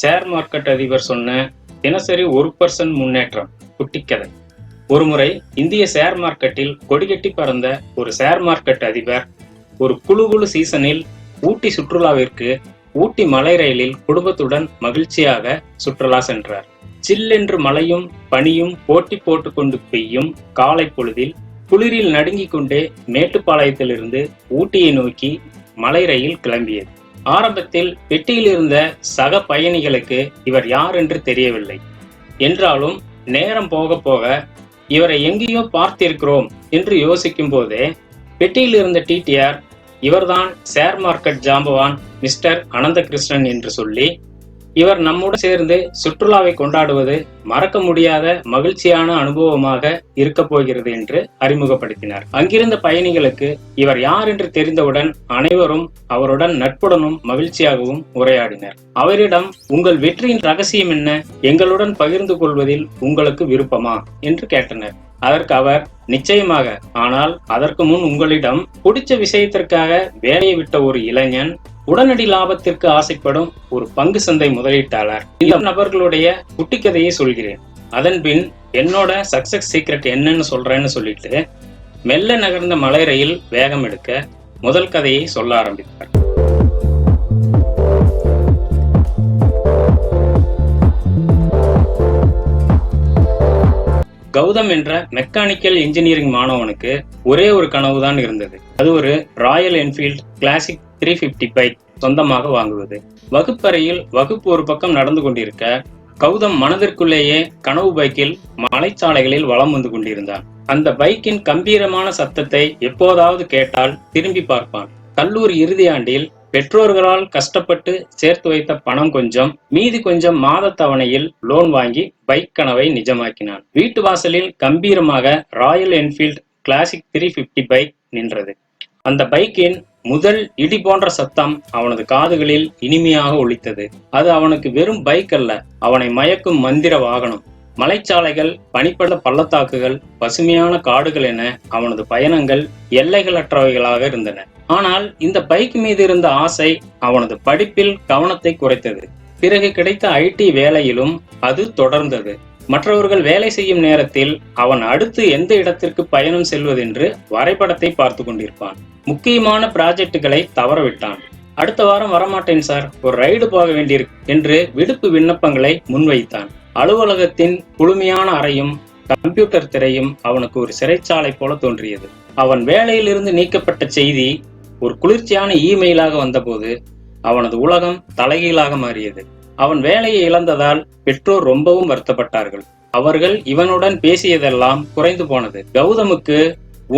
Share market அதிபர் சொன்ன தினசரி ஒரு பர்சன்ட் முன்னேற்றம் குட்டிக்கதை. ஒருமுறை இந்திய ஷேர் மார்க்கெட்டில் கொடிகட்டி பறந்த ஒரு ஷேர் மார்க்கெட் அதிபர் ஒரு குழு குழு சீசனில் ஊட்டி சுற்றுலாவிற்கு ஊட்டி மலை ரயிலில் குடும்பத்துடன் மகிழ்ச்சியாக சுற்றுலா சென்றார். சில்லென்று மழையும் பனியும் போட்டி போட்டுக்கொண்டு பெய்யும் காலை பொழுதில் குளிரில் நடுங்கிக் கொண்டே மேட்டுப்பாளையத்திலிருந்து ஊட்டியை நோக்கி மலை ரயில் கிளம்பியது. ஆரம்பத்தில் பெட்டியில் இருந்த சக பயணிகளுக்கு இவர் யார் என்று தெரியவில்லை. என்றாலும் நேரம் போக போக இவரை எங்கேயோ பார்த்திருக்கிறோம் என்று யோசிக்கும் போதே பெட்டியில் இருந்த டிடிஆர் இவர்தான் ஷேர் மார்க்கெட் ஜாம்பவான் மிஸ்டர் அனந்தகிருஷ்ணன் என்று சொல்லி இவர் நம்முடன் சேர்ந்து சுற்றுலாவை கொண்டாடுவது மறக்க முடியாத மகிழ்ச்சியான அனுபவமாக இருக்க போகிறது என்று அறிமுகப்படுத்தினார். அங்கிருந்த பயணிகளுக்கு இவர் யார் என்று தெரிந்தவுடன் அனைவரும் அவருடன் நட்புடனும் மகிழ்ச்சியாகவும் உரையாடினர். அவரிடம் உங்கள் வெற்றியின் ரகசியம் என்ன? எங்களுடன் பகிர்ந்து கொள்வதில் உங்களுக்கு விருப்பமா? என்று கேட்டனர். அதற்கு அவர் நிச்சயமாக. ஆனால் அதற்கு முன் உங்களிடம் பிடிச்ச விஷயத்திற்காக வேலையை விட்ட ஒரு இளைஞன் உடனடி லாபத்திற்கு ஆசைப்படும் ஒரு பங்கு சந்தை முதலீட்டாளர். இந்த நபர்களுடைய குட்டிக்கதையை சொல்கிறேன். அதன் பின் என்னோட சக்சஸ் சீக்ரெட் என்னன்னு சொல்றேன்னு சொல்லிட்டு மெல்ல நகர்ந்த மலை ரயில் வேகம் எடுக்க முதல் கதையை சொல்ல ஆரம்பித்தார் கௌதம் என்ற மெக்கானிக்கல் இன்ஜினியரிங் மாணவனுக்கு ஒரே ஒரு கனவு தான் இருந்தது. அது ஒரு Royal Enfield Classic three fifty bike சொந்தமாக வாங்குவது. வகுப்பறையில் வகுப்பு ஒரு பக்கம் நடந்து கொண்டிருக்க கௌதம் மனதிற்குள்ளேயே கனவு பைக்கில் மலைச்சாலைகளில் வலம் வந்து கொண்டிருந்தான். அந்த பைக்கின் கம்பீரமான சத்தத்தை எப்போதாவது கேட்டால் திரும்பி பார்ப்பான். கல்லூரி இறுதி ஆண்டில் பெற்றோர்களால் கஷ்டப்பட்டு சேர்த்து வைத்த பணம் கொஞ்சம் மீதி கொஞ்சம் மாத தவணையில் லோன் வாங்கி பைக் கனவை நிஜமாக்கினான். வீட்டு வாசலில் கம்பீரமாக Royal Enfield Classic three fifty bike நின்றது. அந்த பைக்கின் முதல் இடி போன்ற சத்தம் அவனது காதுகளில் இனிமையாக ஒலித்தது. அது அவனுக்கு வெறும் பைக் அல்ல அவனை மயக்கும் மந்திர வாகனம். மலைச்சாலைகள் பனிப்பட பள்ளத்தாக்குகள் பசுமையான காடுகள் என அவனது பயணங்கள் எல்லைகளற்றவைகளாக இருந்தன. ஆனால் இந்த பைக் மீது இருந்த ஆசை அவனது படிப்பில் கவனத்தை குறைத்தது. பிறகு கிடைத்த ஐடி வேலையிலும் அது தொடர்ந்தது. மற்றவர்கள் வேலை செய்யும் நேரத்தில் அவன் அடுத்து எந்த இடத்திற்கு பயணம் செல்வதென்று வரைபடத்தை பார்த்து கொண்டிருப்பான். முக்கியமான ப்ராஜெக்டுகளை தவறவிட்டான். அடுத்த வாரம் வரமாட்டேன் சார் ஒரு ரைடு போக வேண்டியிருக்கு என்று விடுப்பு விண்ணப்பங்களை முன்வைத்தான். அலுவலகத்தின் குளுமையான அறையும் கம்ப்யூட்டர் திரையும் அவனுக்கு ஒரு சிறைச்சாலை போல தோன்றியது. அவன் வேலையிலிருந்து நீக்கப்பட்ட செய்தி ஒரு குளிர்ச்சியான இமெயிலாக வந்தபோது அவனது உலகம் தலைகீழாக மாறியது. அவன் வேலையை இழந்ததால் பெற்றோர் ரொம்பவும் வருத்தப்பட்டார்கள். அவர்கள் இவனுடன் பேசியதெல்லாம் குறைந்து போனது. கௌதமுக்கு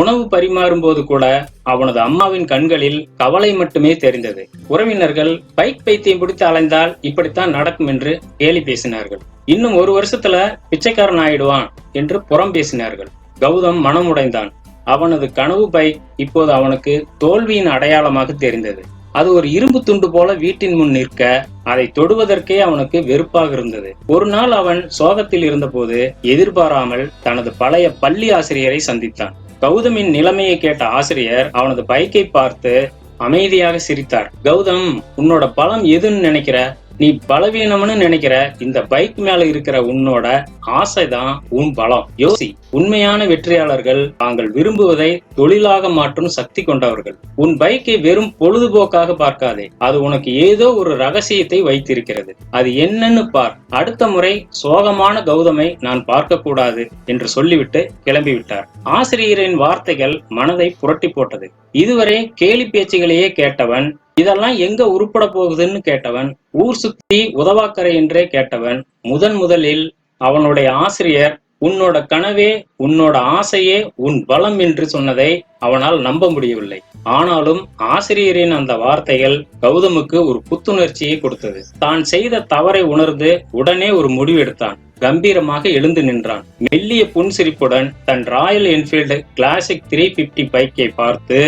உணவு பரிமாறும் போது கூட அவனது அம்மாவின் கண்களில் கவலை மட்டுமே தெரிந்தது. உறவினர்கள் பைக் பைத்தியம் பிடித்து அலைந்தால் இப்படித்தான் நடக்கும் என்று கேலி பேசினார்கள். இன்னும் ஒரு வருஷத்துல பிச்சைக்காரன் ஆயிடுவான் என்று புறம் பேசினார்கள். கௌதம் மனமுடைந்தான். அவனது கனவு பைக் இப்போது அவனுக்கு தோல்வியின் அடையாளமாக தெரிந்தது. அது ஒரு இரும்பு துண்டு போல வீட்டின் முன் நிற்க அதை தொடுவதற்கே அவனுக்கு வெறுப்பாக இருந்தது. ஒரு நாள் அவன் சோகத்தில் இருந்தபோது எதிர்பாராமல் தனது பழைய பள்ளி ஆசிரியரை சந்தித்தான். கௌதமின் நிலைமையை கேட்ட ஆசிரியர் அவனது பைக்கை பார்த்து அமைதியாக சிரித்தார். கௌதம் உன்னோட பலம் எதுன்னு நினைக்கிற? நீ பலவீனம்னு நினைக்கிற இந்த பைக் மேல இருக்கிற உன்னோட ஆசைதான் உன் பலம். யோசி உண்மையான வெற்றியாளர்கள் தாங்கள் விரும்புவதை தொழிலாக மாற்றும் சக்தி கொண்டவர்கள். உன் பைக்கை வெறும் பொழுதுபோக்காக பார்க்காதே. அது உனக்கு ஏதோ ஒரு ரகசியத்தை வைத்திருக்கிறது. அது என்னன்னு பார். அடுத்த முறை சோகமான கௌதமை நான் பார்க்க கூடாது என்று சொல்லிவிட்டு கிளம்பிவிட்டார். ஆசிரியரின் வார்த்தைகள் மனதை புரட்டி போட்டது. இதுவரை கேலி பேச்சுகளையே கேட்டவன் இதெல்லாம் எங்க உருப்பட போகுதுன்னு கேட்டவன் ஊர் சுத்தி உதவாக்கரை என்றே கேட்டவன் முதன் முதலில் அவனுடைய ஆசிரியர் உன்னோட கனவே உன்னோட ஆசையே உன் பலம் என்று சொன்னதை அவனால் நம்ப முடியவில்லை. ஆனாலும் ஆசிரியரின் அந்த வார்த்தைகள் கௌதமுக்கு ஒரு புத்துணர்ச்சியை கொடுத்தது. தான் செய்த தவறை உணர்ந்து உடனே ஒரு முடிவெடுத்தான் கம்பீரமாக எழுந்து நின்றான். மெல்லிய புன்சிரிப்புடன் தன் Royal Enfield Classic three fifty பைக்கை பார்த்து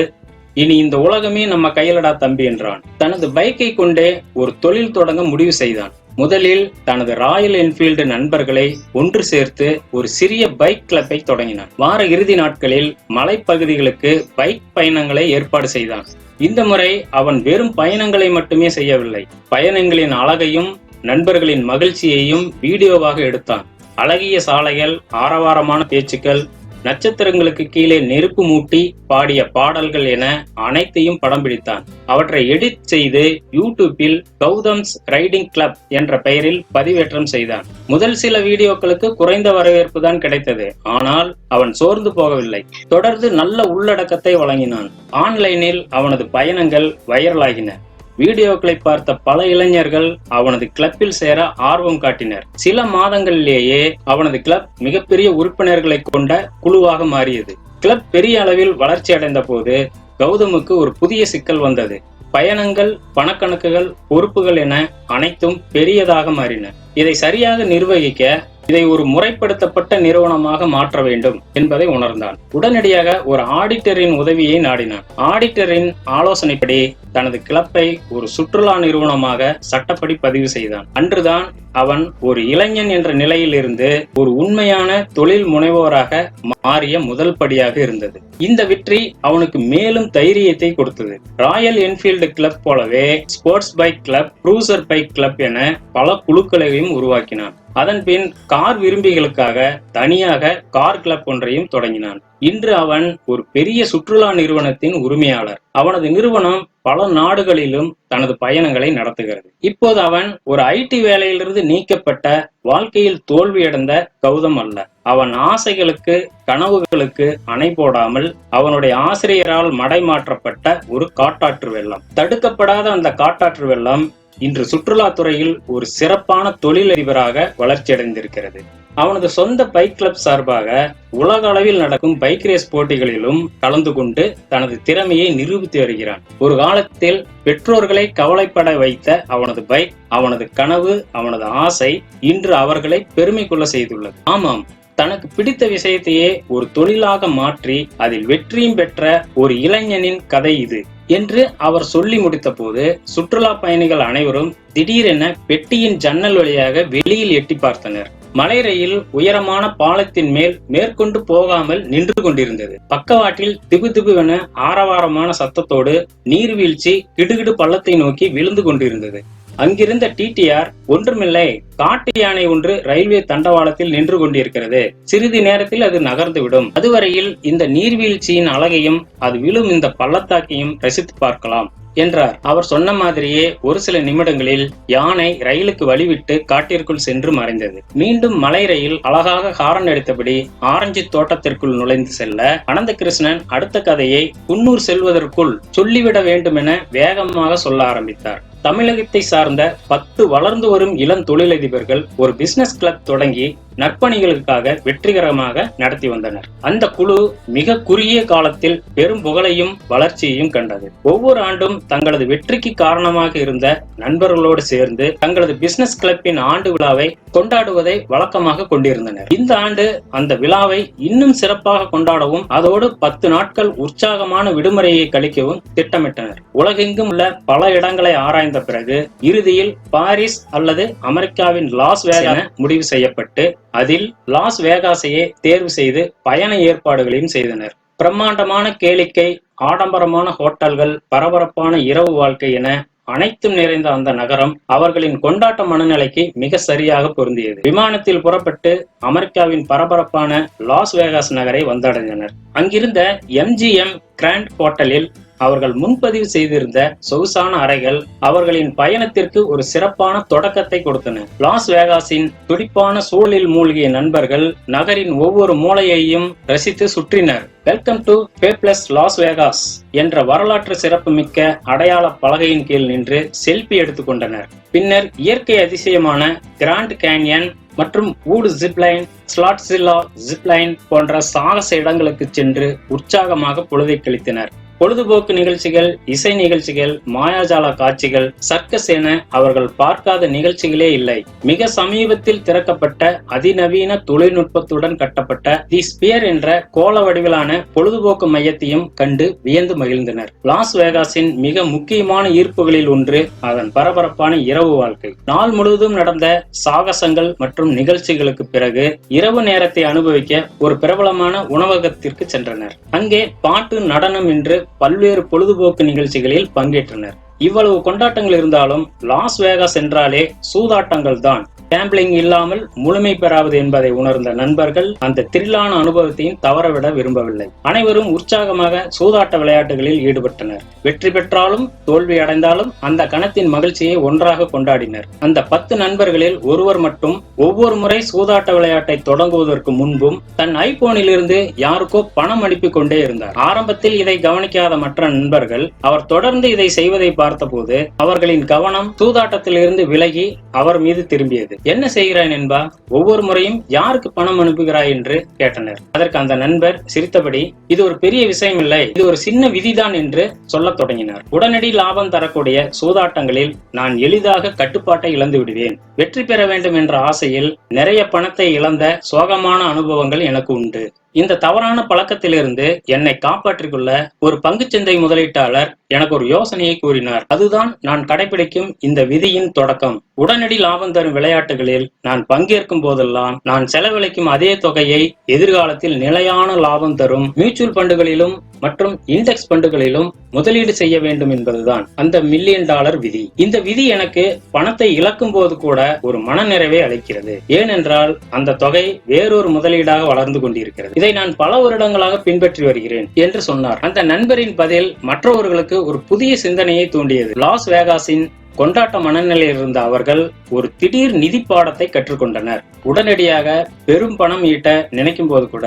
இனி இந்த உலகமே நம்ம கையிலடா தம்பி என்றான். தனது பைக்கை கொண்டே ஒரு தொழில் தொடங்க முடிவு செய்தான். முதலில் தனது ராயல் என்ஃபீல்டு நண்பர்களை ஒன்று சேர்த்து ஒரு சிறிய பைக் கிளப்பை தொடங்கினான் வார இறுதி நாட்களில் மலைப்பகுதிகளுக்கு பைக் பயணங்களை ஏற்பாடு செய்தான். இந்த முறை அவன் வெறும் பயணங்களை மட்டுமே செய்யவில்லை பயணங்களின் அழகையும் நண்பர்களின் மகிழ்ச்சியையும் வீடியோவாக எடுத்தான். அழகிய சாலைகள் ஆரவாரமான பேச்சுக்கள் நட்சத்திரங்களுக்கு கீழே நெருப்பு மூட்டி பாடிய பாடல்கள் என அனைத்தையும் படம் பிடித்தான். அவற்றை எடிட் செய்து யூடியூப்பில் கௌதம்ஸ் ரைடிங் கிளப் என்ற பெயரில் பதிவேற்றம் செய்தான். முதல் சில வீடியோக்களுக்கு குறைந்த வரவேற்பு தான் கிடைத்தது. ஆனால் அவன் சோர்ந்து போகவில்லை. தொடர்ந்து நல்ல உள்ளடக்கத்தை வழங்கினான். ஆன்லைனில் அவனது பயணங்கள் வைரலாகின. வீடியோக்களை பார்த்த பல இளைஞர்கள் அவனது கிளப்பில் சேர ஆர்வம் காட்டினர். சில மாதங்களிலேயே அவனது கிளப் மிகப்பெரிய உறுப்பினர்களை கொண்ட குழுவாக மாறியது. கிளப் பெரிய அளவில் வளர்ச்சி அடைந்த போது கௌதமுக்கு ஒரு புதிய சிக்கல் வந்தது. பயணங்கள் பணக்கணக்குகள் பொறுப்புகள் என அனைத்தும் பெரியதாக மாறின. இதை சரியாக நிர்வகிக்க இதை ஒரு முறைப்படுத்தப்பட்ட நிறுவனமாக மாற்ற வேண்டும் என்பதை உணர்ந்தான். உடனடியாக ஒரு ஆடிட்டரின் உதவியை நாடினான். ஆடிட்டரின் ஆலோசனைப்படி தனது கிளப்பை ஒரு சுற்றுலா நிறுவனமாக சட்டப்படி பதிவு செய்தான். அன்றுதான் அவன் ஒரு இளைஞன் என்ற நிலையிலிருந்து ஒரு உண்மையான தொழில் முனைவோராக மாறிய முதல் படியாக இருந்தது. இந்த வெற்றி அவனுக்கு மேலும் தைரியத்தை கொடுத்தது. ராயல் என்ஃபீல்டு கிளப் போலவே sports bike club cruiser bike club என பல குழுக்களையும் உருவாக்கினான். அதன்பின் கார் விரும்பிகளுக்காக தனியாக கார் கிளப் ஒன்றையும் தொடங்கினான். இன்று அவன் ஒரு பெரிய சுற்றுலா நிறுவனத்தின் உரிமையாளர். அவனது நிறுவனம் பல நாடுகளிலும் தனது பயணங்களை நடத்துகிறது. இப்போது அவன் ஒரு ஐடி வேலையிலிருந்து நீக்கப்பட்ட வாழ்க்கையில் தோல்வியடைந்த கௌதம் அல்ல. அவன் ஆசைகளுக்கு கனவுகளுக்கு அணை போடாமல் அவனுடைய ஆசிரியரால் மடைமாற்றப்பட்ட ஒரு காட்டாற்று வெள்ளம். தடுக்கப்படாத அந்த காட்டாற்று வெள்ளம் இன்று சுற்றுலாத்துறையில் ஒரு சிறப்பான தொழிலதிபராக வளர்ச்சியடைந்திருக்கிறது அவனது சொந்த பைக் கிளப் சார்பாக உலக அளவில் நடக்கும் பைக் ரேஸ் போட்டிகளிலும் கலந்து கொண்டு தனது திறமையை நிரூபித்து வருகிறான். ஒரு காலத்தில் பெற்றோர்களை கவலைப்பட வைத்த அவனது பைக் அவனது கனவு அவனது ஆசை இன்று அவர்களை பெருமை கொள்ள செய்துள்ளது. ஆமாம் தனக்கு பிடித்த விஷயத்தையே ஒரு தொழிலாக மாற்றி அதில் வெற்றியும் பெற்ற ஒரு இளைஞனின் கதை இது என்று அவர் சொல்லி முடித்த போது சுற்றுலா பயணிகள் அனைவரும் திடீரென பெட்டியின் ஜன்னல் வழியாக வெளியில் எட்டி பார்த்தனர். மலை ரயில் உயரமான பாலத்தின் மேல் மேற்கொண்டு போகாமல் நின்று கொண்டிருந்தது. பக்கவாட்டில் திபு திபுவென ஆரவாரமான சத்தத்தோடு நீர்வீழ்ச்சி கிடுகிடு பள்ளத்தை நோக்கி விழுந்து கொண்டிருந்தது. அங்கிருந்த டிடிஆர் ஒன்றுமில்லை. காட்டு யானை ஒன்று ரயில்வே தண்டவாளத்தில் நின்று கொண்டிருக்கிறது. சிறிது நேரத்தில் அது நகர்ந்துவிடும் அதுவரையில் இந்த நீர்வீழ்ச்சியின் அழகையும் அது விழும் இந்த பள்ளத்தாக்கையும் ரசித்து பார்க்கலாம். என்றார். அவர் சொன்ன மாதிரியே ஒரு சில நிமிடங்களில் யானை ரயிலுக்கு வழிவிட்டு காட்டிற்குள் சென்று மறைந்தது. மீண்டும் மலை ரயில் அழகாக ஹாரன் அடித்தபடி ஆரஞ்சு தோட்டத்திற்குள் நுழைந்து செல்ல அனந்த கிருஷ்ணன் அடுத்த கதையை குன்னூர் செல்வதற்குள் சொல்லிவிட வேண்டும் என வேகமாக சொல்ல ஆரம்பித்தார். தமிழகத்தை சார்ந்த பத்து வளர்ந்து வரும் இளம் தொழிலதிபர்கள் ஒரு பிசினஸ் கிளப் தொடங்கி நற்பணிகளுக்காக வெற்றிகரமாக நடத்தி வந்தனர். அந்த குழு மிக குறுகிய காலத்தில் பெரும் புகழையும் வளர்ச்சியையும் கண்டது. ஒவ்வொரு ஆண்டும் தங்களது வெற்றிக்கு காரணமாக இருந்த நண்பர்களோடு சேர்ந்து தங்களது பிசினஸ் கிளப்பின் ஆண்டு விழாவை கொண்டாடுவதை வழக்கமாக கொண்டிருந்தனர். இந்த ஆண்டு அந்த விழாவை இன்னும் சிறப்பாக கொண்டாடவும் அதோடு பத்து நாட்கள் உற்சாகமான விடுமுறையை கழிக்கவும் திட்டமிட்டனர். உலகெங்கும் உள்ள பல இடங்களை ஆராய்ந்த பிறகு இறுதியில் பாரிஸ் அல்லது அமெரிக்காவின் லாஸ் வேகாஸ் முடிவு செய்யப்பட்டு அதில் லாஸ் வேகாஸையே தேர்வு செய்து பயண ஏற்பாடுகளையும் செய்தனர். பிரம்மாண்டமான கேளிக்கை ஆடம்பரமான ஹோட்டல்கள் பரபரப்பான இரவு வாழ்க்கை என அனைத்தும் நிறைந்த அந்த நகரம் அவர்களின் கொண்டாட்ட மனநிலைக்கு மிக சரியாக பொருந்தியது. விமானத்தில் புறப்பட்டு அமெரிக்காவின் பரபரப்பான லாஸ் வேகாஸ் நகரை வந்தடைந்தனர். அங்கிருந்த எம்ஜிஎம் கிராண்ட் ஹோட்டலில் அவர்கள் முன்பதிவு செய்திருந்த சொகுசான அறைகள் அவர்களின் பயணத்திற்கு ஒரு சிறப்பான தொடக்கத்தை கொடுத்தன. லாஸ் வேகாஸின் துடிப்பான சூழலில் மூழ்கிய நண்பர்கள் நகரின் ஒவ்வொரு மூலையையும் ரசித்து சுற்றினர். Welcome to fabulous Las Vegas என்ற வரலாற்று சிறப்புமிக்க அடையாள பலகையின் கீழ் நின்று செல்ஃபி எடுத்துக்கொண்டனர் பின்னர் இயற்கை அதிசயமான கிராண்ட் கேன்யன் மற்றும் ஊடு ஜிப்லைன் ஸ்லாட்ஸில்லா ஜிப்லைன் போன்ற சாகச இடங்களுக்கு சென்று உற்சாகமாக பொழுதை கழித்தனர். பொழுதுபோக்கு நிகழ்ச்சிகள் இசை நிகழ்ச்சிகள் மாயாஜால காட்சிகள் சர்க்கஸ் என அவர்கள் பார்க்காத நிகழ்ச்சிகளே இல்லை. மிக சமீபத்தில் திறக்கப்பட்ட அதிநவீன தொழில்நுட்பத்துடன் கட்டப்பட்ட தி ஸ்பியர் என்ற கோல வடிவிலான பொழுதுபோக்கு மையத்தையும் கண்டு வியந்து மகிழ்ந்தனர். லாஸ் வேகாஸின் மிக முக்கியமான ஈர்ப்புகளில் ஒன்று அதன் பரபரப்பான இரவு வாழ்க்கை. நாள் முழுவதும் நடந்த சாகசங்கள் மற்றும் நிகழ்ச்சிகளுக்கு பிறகு இரவு நேரத்தை அனுபவிக்க ஒரு பிரபலமான உணவகத்திற்கு சென்றனர். அங்கே பாட்டு நடனம் என்று பல்வேறு பொழுதுபோக்கு நிகழ்ச்சிகளில் பங்கேற்றனர். இவ்வளவு கொண்டாட்டங்கள் இருந்தாலும் லாஸ் வேகாஸ் என்றாலே சூதாட்டங்கள் தான் கேம்பிளிங் இல்லாமல் முழுமை பெறாவது என்பதை உணர்ந்த நண்பர்கள் அந்த திரிலான அனுபவத்தையும் தவறவிட விரும்பவில்லை. அனைவரும் உற்சாகமாக சூதாட்ட விளையாட்டுகளில் ஈடுபட்டனர். வெற்றி பெற்றாலும் தோல்வி அடைந்தாலும் அந்த கணத்தின் மகிழ்ச்சியை ஒன்றாக கொண்டாடினர். அந்த பத்து நண்பர்களில் ஒருவர் மட்டும் ஒவ்வொரு முறை சூதாட்ட விளையாட்டை தொடங்குவதற்கு முன்பும் தன் ஐபோனில் இருந்து யாருக்கோ பணம் அனுப்பி கொண்டே இருந்தார். ஆரம்பத்தில் இதை கவனிக்காத மற்ற நண்பர்கள் அவர் தொடர்ந்து இதை செய்வதை பார்த்து பார்த்தபோது அவர்களின் கவனம் சூதாட்டத்திலிருந்து விலகி அவர் மீது திரும்பியது. என்ன செய்கிறாய் என்பா ஒவ்வொரு முறையும் யாருக்கு பணம் அனுப்புகிறாய் என்று கேட்டனர். அதற்கு அந்த நண்பர் சிரித்தபடி இது ஒரு பெரிய விஷயம் இல்லை இது ஒரு சின்ன விதிதான் என்று சொல்லத் தொடங்கினார். உடனடி லாபம் தரக்கூடிய சூதாட்டங்களில் நான் எளிதாக கட்டுப்பாட்டை இழந்து விடுவேன். வெற்றி பெற வேண்டும் என்ற ஆசையில் நிறைய பணத்தை இழந்த சோகமான அனுபவங்கள் எனக்கு உண்டு. இந்த தவறான பழக்கத்திலிருந்து என்னை காப்பாற்றிக் கொள்ள ஒரு பங்குச்சந்தை முதலீட்டாளர் எனக்கு ஒரு யோசனையை கூறினார். அதுதான் நான் கடைபிடிக்கும் இந்த விதியின் தொடக்கம். உடனடி லாபம் தரும் விளையாட்டுகளில் நான் பங்கேற்கும் போதெல்லாம் நான் செலவழிக்கும் அதே தொகையை எதிர்காலத்தில் நிலையான லாபம் தரும் மியூச்சுவல் ஃபண்டுகளிலும் மற்றும் இண்டெக்ஸ் ஃபண்டுகளிலும் முதலீடு செய்ய வேண்டும் என்பதுதான் அந்த மில்லியன் டாலர் விதி. இந்த விதி எனக்கு பணத்தை இழக்கும் போது கூட ஒரு மனநிறைவை அளிக்கிறது. ஏனென்றால் அந்த தொகை வேறொரு முதலீடாக வளர்ந்து கொண்டிருக்கிறது. இதை நான் பல வருடங்களாக பின்பற்றி வருகிறேன் என்று சொன்னார். அந்த நண்பரின் பதில் மற்றவர்களுக்கு ஒரு புதிய சிந்தனையை தூண்டியது. லாஸ் வேகாஸின் கொண்டாட்ட மனநிலையில் இருந்த அவர்கள் ஒரு திடீர் நிதி பாடத்தை கற்றுக்கொண்டனர். உடனடியாக பெரும் பணம் ஈட்ட நினைக்கும் போது கூட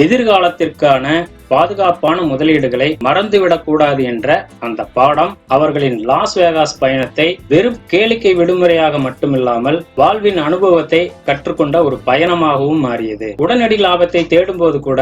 எதிர்காலத்திற்கான பாதுகாப்பான முதலீடுகளை மறந்துவிடக்கூடாது என்ற அந்த பாடம் அவர்களின் லாஸ் வேகாஸ் பயணத்தை வெறும் கேளிக்கை விடுமுறையாக மட்டுமில்லாமல் வாழ்வின் அனுபவத்தை கற்றுக்கொண்ட ஒரு பயணமாகவும் மாறியது. உடனடி லாபத்தை தேடும்போது கூட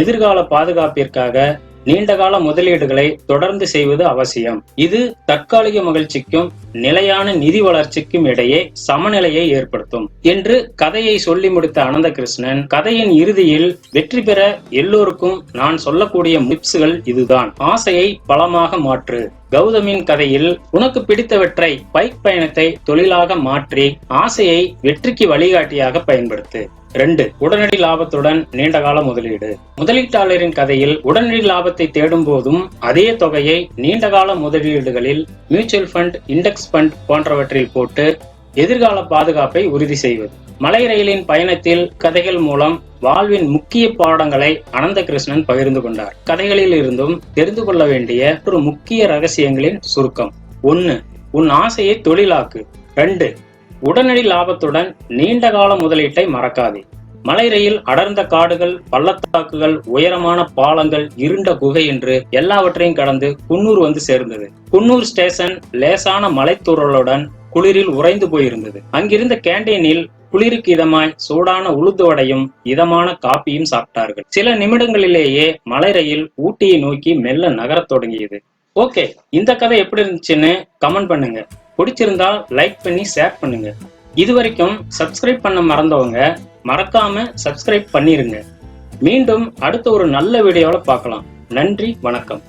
எதிர்கால பாதுகாப்பிற்காக நீண்டகால முதலீடுகளை தொடர்ந்து செய்வது அவசியம். இது தற்காலிக மகிழ்ச்சிக்கும் நிலையான நிதி வளர்ச்சிக்கும் இடையே சமநிலையை ஏற்படுத்தும் என்று கதையை சொல்லி முடித்த அனந்த கிருஷ்ணன் கதையின் இறுதியில் வெற்றி பெற எல்லோருக்கும் நான் சொல்லக்கூடிய டிப்ஸ்கள் இதுதான். ஆசையை பலமாக மாற்று. கௌதமின் கதையில் உனக்கு பிடித்தவற்றை பைக் பயணத்தை தொழிலாக மாற்றி ஆசையை வெற்றிக்கு வழிகாட்டியாக பயன்படுத்து. ரெண்டு உடனடி லாபத்துடன் நீண்டகால முதலீடு. முதலீட்டாளரின் கதையில் உடனடி லாபத்தை தேடும் போதும் அதே தொகையை நீண்டகால முதலீடுகளில் மியூச்சுவல் ஃபண்ட் இண்டெக்ஸ் ஃபண்ட் போன்றவற்றில் போட்டு எதிர்கால பாதுகாப்பை உறுதி செய்வது. மலை ரயிலின் பயணத்தில் கதைகள் மூலம் வாழ்வின் முக்கிய பாடங்களை அனந்த கிருஷ்ணன் பகிர்ந்து கொண்டார். கதைகளில் இருந்தும் தெரிந்து கொள்ள வேண்டிய ஒரு முக்கிய ரகசியங்களின் சுருக்கம். ஒன்னு உன் ஆசையை தொழிலாக்கு. ரெண்டு உடனடி லாபத்துடன் நீண்ட கால முதலீட்டை மறக்காதே. மலை ரயில் அடர்ந்த காடுகள் பள்ளத்தாக்குகள் உயரமான பாலங்கள் இருண்ட குகை என்று எல்லாவற்றையும் கடந்து குன்னூர் வந்து சேர்ந்தது. குன்னூர் ஸ்டேஷன் லேசான மலைத்தூரலுடன் குளிரில் உறைந்து போயிருந்தது. அங்கிருந்த கேண்டீனில் குளிருக்கு இதமாய் சூடான உளுந்து வடையும் இதமான காப்பியும் சாப்பிட்டார்கள். சில நிமிடங்களிலேயே மலை ரயில் ஊட்டியை நோக்கி மெல்ல நகரத் தொடங்கியது. ஓகே இந்த கதை எப்படி இருந்துச்சுன்னு கமெண்ட் பண்ணுங்க. பிடிச்சிருந்தா லைக் பண்ணி ஷேர் பண்ணுங்க. இது வரைக்கும் சப்ஸ்கிரைப் பண்ண மறந்தவங்க மறக்காம சப்ஸ்கிரைப் பண்ணிருங்க. மீண்டும் அடுத்த ஒரு நல்ல வீடியோவில் பார்க்கலாம். நன்றி வணக்கம்.